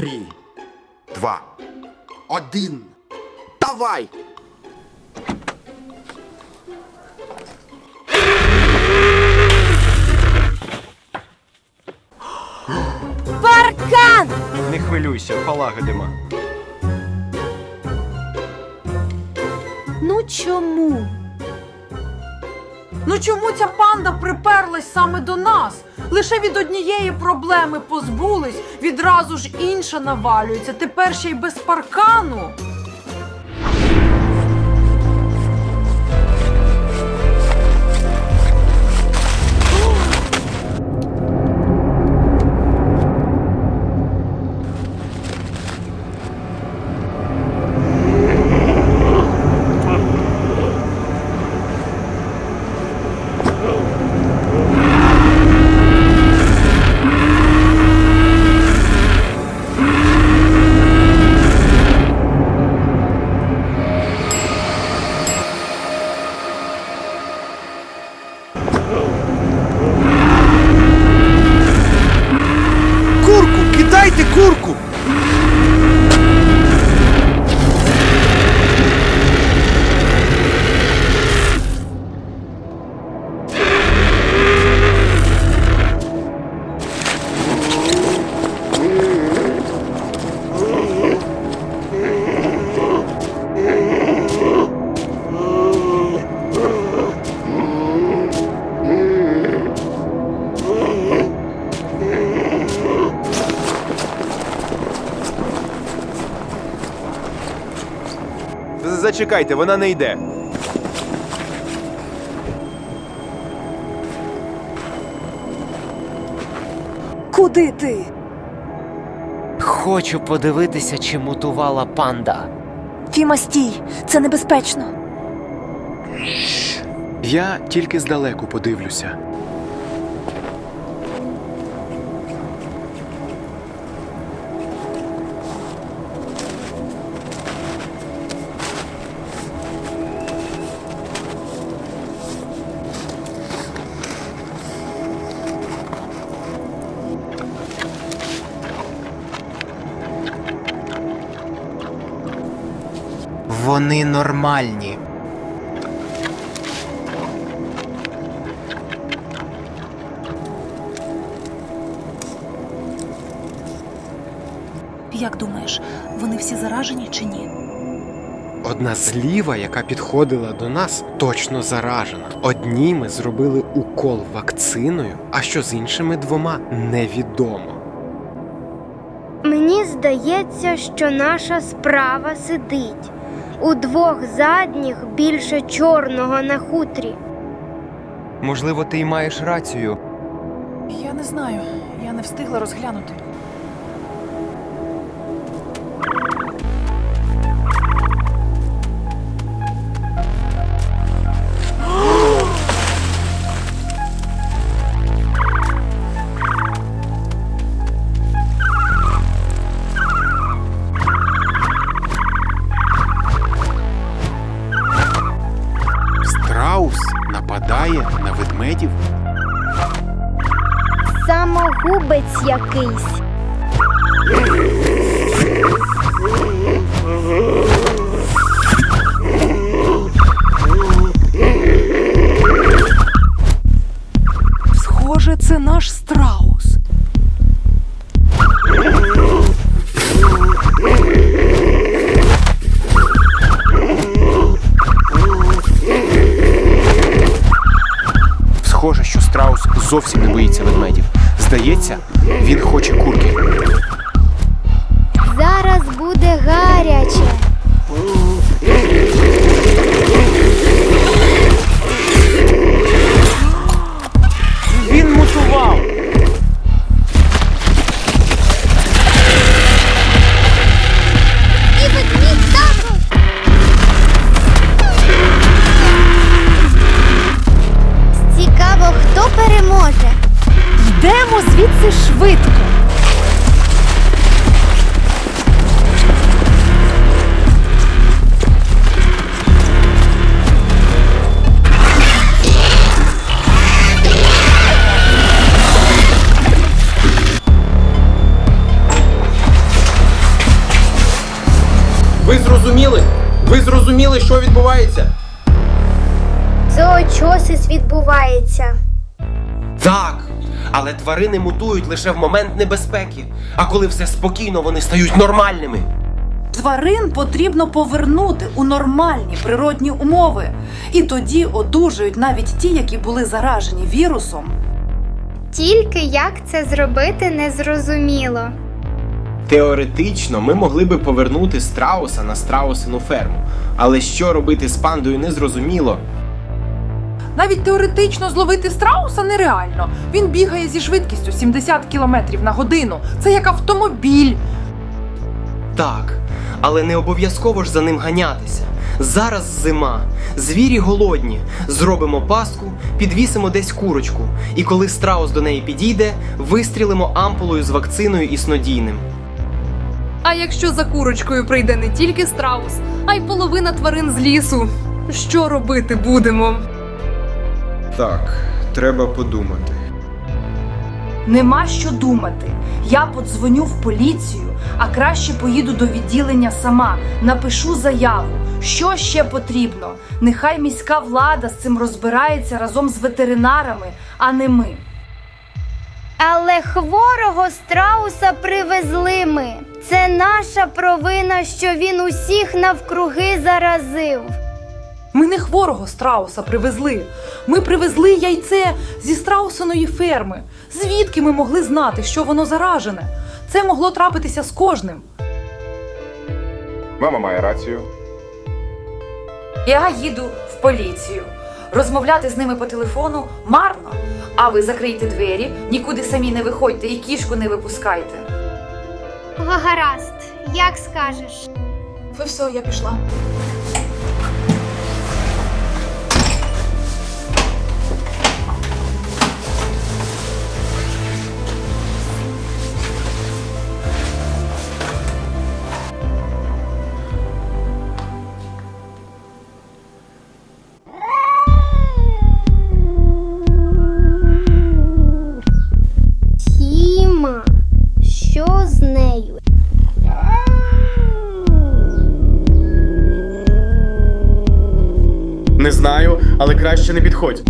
три, два, один. Давай! Паркан! Не хвилюйся, полагодимо. Ну чому? Ну чому ця панда приперлась саме до нас? Лише від однієї проблеми позбулись, відразу ж інша навалюється. Тепер ще й без паркану. Зачекайте, вона не йде. Куди ти? Хочу подивитися, чи мутувала панда. Фіма, стій! Це небезпечно. Я тільки здалеку подивлюся. Вони нормальні. Як думаєш, вони всі заражені чи ні? Одна зліва, яка підходила до нас, точно заражена. Одній ми зробили укол вакциною, а що з іншими двома невідомо. Мені здається, що наша справа сидить. У двох задніх більше чорного на хутрі. Можливо, ти й маєш рацію. Я не знаю, я не встигла розглянути. Нападає на ведмедів. Самогубець якийсь. Схоже, що страус зовсім не боїться ведмедів. Здається, він хоче курки. Зараз буде гаряче. Неси швидко. Ви зрозуміли? Ви зрозуміли, що відбувається? Це очосись відбувається. Так але тварини мутують лише в момент небезпеки. А коли все спокійно, вони стають нормальними. Тварин потрібно повернути у нормальні природні умови. І тоді одужують навіть ті, які були заражені вірусом. Тільки як це зробити незрозуміло. Теоретично ми могли би повернути страуса на страусину ферму. Але що робити з пандою незрозуміло. Навіть теоретично зловити страуса нереально. Він бігає зі швидкістю 70 км на годину. Це як автомобіль. Так, але не обов'язково ж за ним ганятися. Зараз зима, звірі голодні. Зробимо пастку, підвісимо десь курочку, і коли страус до неї підійде, вистрілимо ампулою з вакциною і снодійним. А якщо за курочкою прийде не тільки страус, а й половина тварин з лісу. Що робити будемо? Так, треба подумати. Нема що думати. Я подзвоню в поліцію, а краще поїду до відділення сама, напишу заяву. Що ще потрібно? Нехай міська влада з цим розбирається разом з ветеринарами, а не ми. Але хворого страуса привезли ми. Це наша провина, що він усіх навкруги заразив. Ми не хворого страуса привезли. Ми привезли яйце зі страусиної ферми. Звідки ми могли знати, що воно заражене? Це могло трапитися з кожним. Мама має рацію. Я їду в поліцію. Розмовляти з ними по телефону марно. А ви закрийте двері, нікуди самі не виходьте і кішку не випускайте. Гаразд, як скажеш. Ви все, я пішла. Але краще не підходь.